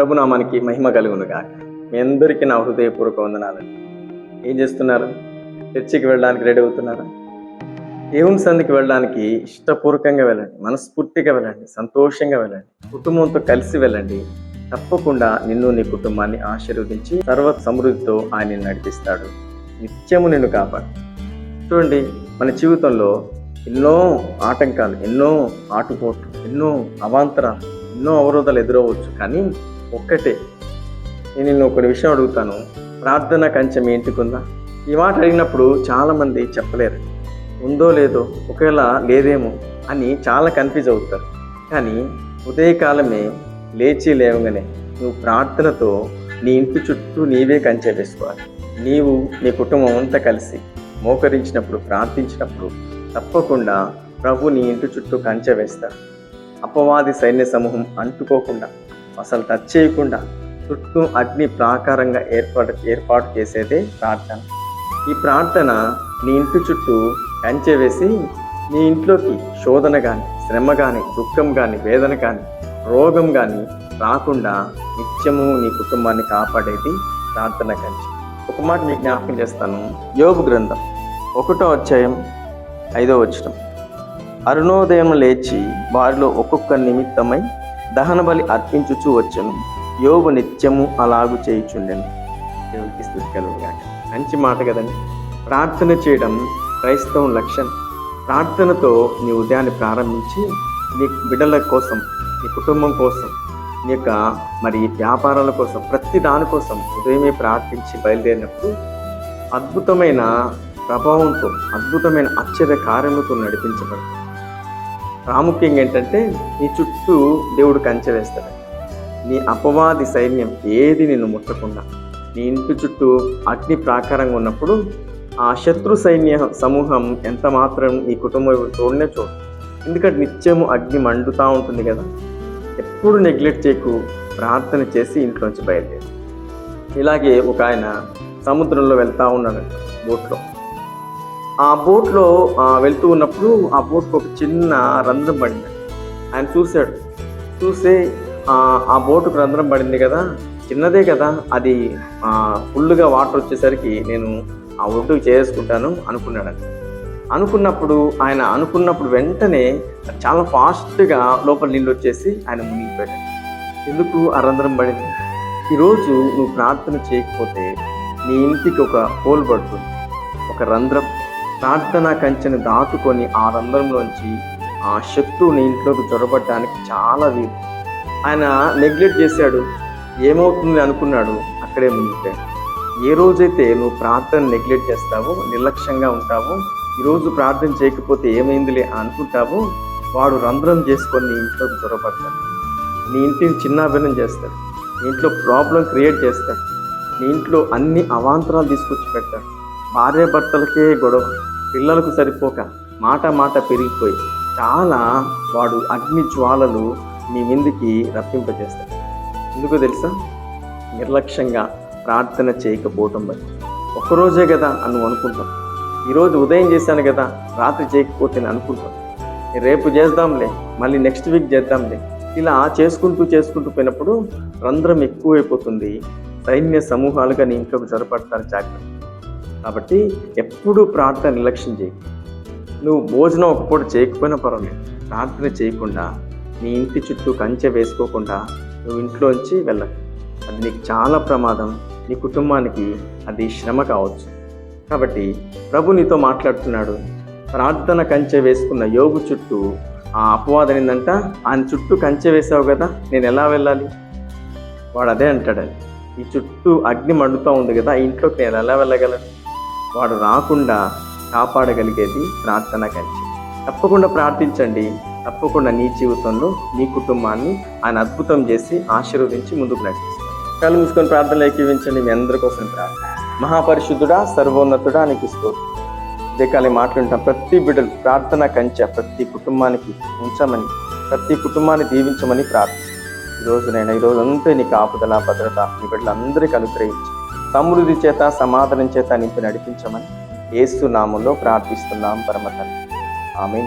ప్రభునామానికి మహిమ కలుగును గాక మీ అందరికీ నా హృదయపూర్వక వందనాలు. ఏం చేస్తున్నారు? చర్చికి వెళ్ళడానికి రెడీ అవుతున్నారా? దేవుని సంధికి వెళ్ళడానికి ఇష్టపూర్వకంగా వెళ్ళండి. మనస్ఫూర్తిగా వెళ్ళండి. సంతోషంగా వెళ్ళండి. కుటుంబంతో కలిసి వెళ్ళండి. తప్పకుండా నిన్ను నీ కుటుంబాన్ని ఆశీర్వదించి సర్వ సమృద్ధితో ఆయన నడిపిస్తాడు. నిత్యము నిన్ను కాపాడు. చూడండి మన జీవితంలో ఎన్నో ఆటంకాలు ఎన్నో ఆటుపోట్లు ఎన్నో అవాంతరాలు ఎన్నో అవరోధాలు ఎదురవ్వచ్చు. కానీ ఒక్కటే. నేను నిన్ను ఒక విషయం అడుగుతాను. ప్రార్థన కంచె మీ ఈ మాట అడిగినప్పుడు చాలామంది చెప్పలేరు. ఉందో లేదో ఒకవేళ లేదేమో అని చాలా కన్ఫ్యూజ్ అవుతారు. కానీ ఉదయకాలమే లేచి లేవగానే నువ్వు ప్రార్థనతో నీ ఇంటి చుట్టూ నీవే కంచె వేసుకోవాలి. నీవు నీ కుటుంబం అంతా కలిసి మోకరించినప్పుడు ప్రార్థించినప్పుడు తప్పకుండా ప్రభు నీ ఇంటి చుట్టూ కంచె వేస్తాడు అపవాది సైన్య సమూహం అంటుకోకుండా అసలు టచ్ చేయకుండా చుట్టూ అగ్ని ప్రాకారంగా ఏర్పాటు ఏర్పాటు చేసేదే ప్రార్థన. ఈ ప్రార్థన నీ ఇంటి చుట్టూ కంచె వేసి నీ ఇంట్లోకి శోధన కానీ శ్రమ కానీ దుఃఖం కానీ వేదన కానీ రోగం కానీ రాకుండా నిత్యము నీ కుటుంబాన్ని కాపాడేది ప్రార్థన కంచె. ఒక మాట మీకు జ్ఞాపకం చేస్తాను. యోగు గ్రంథం ఒకటో అధ్యాయం ఐదో వచ్చటం అరుణోదయం లేచి వారిలో ఒక్కొక్క నిమిత్తమై దహన బలి అర్పించుచూ వచ్చను. యోగు నిత్యము అలాగు చేయుచుండెను. దేవునికి స్థుతి కలుగుగాక మంచి మాట కదండి. ప్రార్థన చేయడం క్రైస్తవం లక్ష్యం. ప్రార్థనతో నీ ఉదయాన్ని ప్రారంభించి నీ బిడ్డల కోసం నీ కుటుంబం కోసం నీ యొక్క మరి వ్యాపారాల కోసం ప్రతి దానికోసం ఉదయమే ప్రార్థించి బయలుదేరినప్పుడు అద్భుతమైన ప్రభావంతో అద్భుతమైన ఆశ్చర్య కార్యములతో నడిపించబడుతుంది ప్రాముఖ్యంగా ఏంటంటే నీ చుట్టూ దేవుడు కంచె వేస్తాడు. నీ అపవాది సైన్యం ఏది నిన్ను ముట్టకుండా. నీ ఇంటి చుట్టూ అగ్ని ప్రాకారంగా ఉన్నప్పుడు ఆ శత్రు సైన్య సమూహం ఎంత మాత్రం ఈ కుటుంబం చూడనే చూడు ఎందుకంటే నిత్యము అగ్ని మండుతూ ఉంటుంది కదా. ఎప్పుడు నెగ్లెక్ట్ చేయకు ప్రార్థన చేసి ఇంట్లోంచి బయలుదేరి. ఇలాగే ఒక ఆయన సముద్రంలో వెళ్తూ ఉన్నాడు బోట్లో. ఆ బోట్లో వెళ్తూ ఉన్నప్పుడు ఆ బోట్కి ఒక చిన్న రంధ్రం పడింది. ఆయన చూశాడు. చూస్తే ఆ, బోటుకు రంధ్రం పడింది కదా. చిన్నదే కదా. అది ఫుల్గా వాటర్ వచ్చేసరికి నేను ఆ ఒడ్డుకు చేసుకుంటాను అనుకున్నాడు అనుకున్నప్పుడు ఆయన అనుకున్నప్పుడు వెంటనే చాలా ఫాస్ట్గా లోపల నీళ్ళు వచ్చేసి ఆయన మునిగిపోయాడు. ఎందుకు ఆ రంధ్రం పడింది? ఈరోజు నువ్వు ప్రార్థన చేయకపోతే నీ ఇంటికి ఒక హోల్ పడుతుంది. ఒక రంధ్రం. ప్రార్థన కంచెను దాటుకొని ఆ రంధ్రంలోంచి ఆ శత్రువుని ఇంట్లోకి చొరబడడానికి చాలా వీలు. ఆయన నెగ్లెక్ట్ చేశాడు. ఏమవుతుంది అనుకున్నాడు. అక్కడే మునిగిపోయాడు. ఏ రోజైతే నువ్వు ప్రార్థన నెగ్లెక్ట్ చేస్తావో నిర్లక్ష్యంగా ఉంటావో ఈరోజు ప్రార్థన చేయకపోతే ఏమైందిలే అనుకుంటావో వాడు రంధ్రం చేసుకొని నీ ఇంట్లోకి చొరబడతాడు. నీ ఇంటిని చిన్నాభిన్నం చేస్తాడు. నీ ఇంట్లో ప్రాబ్లం క్రియేట్ చేస్తాడు. నీ ఇంట్లో అన్ని అవాంతరాలు తీసుకొచ్చి పెడతాడు. భార్య భర్తలకే గొడవ. పిల్లలకు సరిపోక మాట మాట పెరిగిపోయి చాలా వాడు అగ్ని జ్వాలలు మీ మీదికి రప్పింపజేస్తాడు. ఎందుకు తెలుసా? నిర్లక్ష్యంగా ప్రార్థన చేయకపోవటం బట్టి ఒక్కరోజే కదా అని నువ్వు అనుకుంటాం ఈరోజు ఉదయం చేశాను కదా రాత్రి చేయకపోతే నేను అనుకుంటాం రేపు చేద్దాంలే మళ్ళీ నెక్స్ట్ వీక్ చేద్దాంలే. ఇలా చేసుకుంటూ చేసుకుంటూ పోయినప్పుడు రంధ్రం ఎక్కువైపోతుంది. సైన్య సమూహాలుగా నీ ఇంట్లోకి జరపడతారు జాగ్రత్త. కాబట్టి ఎప్పుడూ ప్రార్థన నిర్లక్ష్యం చేయి. నువ్వు భోజనం ఒక పూట చేయకపోయినా పర్వాలేదు. ప్రార్థన చేయకుండా నీ ఇంటి చుట్టూ కంచె వేసుకోకుండా నువ్వు ఇంట్లోంచి వెళ్ళకు అది నీకు చాలా ప్రమాదం. నీ కుటుంబానికి అది శ్రమ కావచ్చు. కాబట్టి ప్రభు నీతో మాట్లాడుతున్నాడు. ప్రార్థన కంచె వేసుకున్న యోగు చుట్టూ ఆ అపవాదం ఏందంట? ఆయన చుట్టూ కంచె వేసావు కదా నేను ఎలా వెళ్ళాలి? వాడు అదే అంటాడని ఈ చుట్టూ అగ్ని మండుతూ ఉంది కదా ఇంట్లోకి నేను ఎలా వెళ్ళగలను? వాడు రాకుండా కాపాడగలిగేది ప్రార్థన కంచె తప్పకుండా ప్రార్థించండి. తప్పకుండా నీ జీవితంలో నీ కుటుంబాన్ని ఆయన అద్భుతం చేసి ఆశీర్వదించి ముందుకు నడిపిస్తాడు. కళ్ళు మూసుకొని ప్రార్థనలు ఏకీవించండి మీ అందరి కోసం ప్రార్థన. మహాపరిశుద్ధుడా సర్వోన్నతుడా నీకు స్తోత్రం. ఇదే మాట్లాడుతాం ప్రతి బిడ్డలు ప్రార్థన కంచె ప్రతి కుటుంబానికి ఉంచమని ప్రతి కుటుంబాన్ని దీవించమని ప్రార్థిస్తాను ఈరోజు నేను ఈరోజు అంతా నీకు ఆపుదల భద్రత నీ బిడ్డలందరికీ అనుగ్రహించి సమృద్ధి చేత సమాధానం చేత నింపి నడిపించమని ఏసు నామంలో ప్రార్థిస్తున్నాం పరమ ఆమె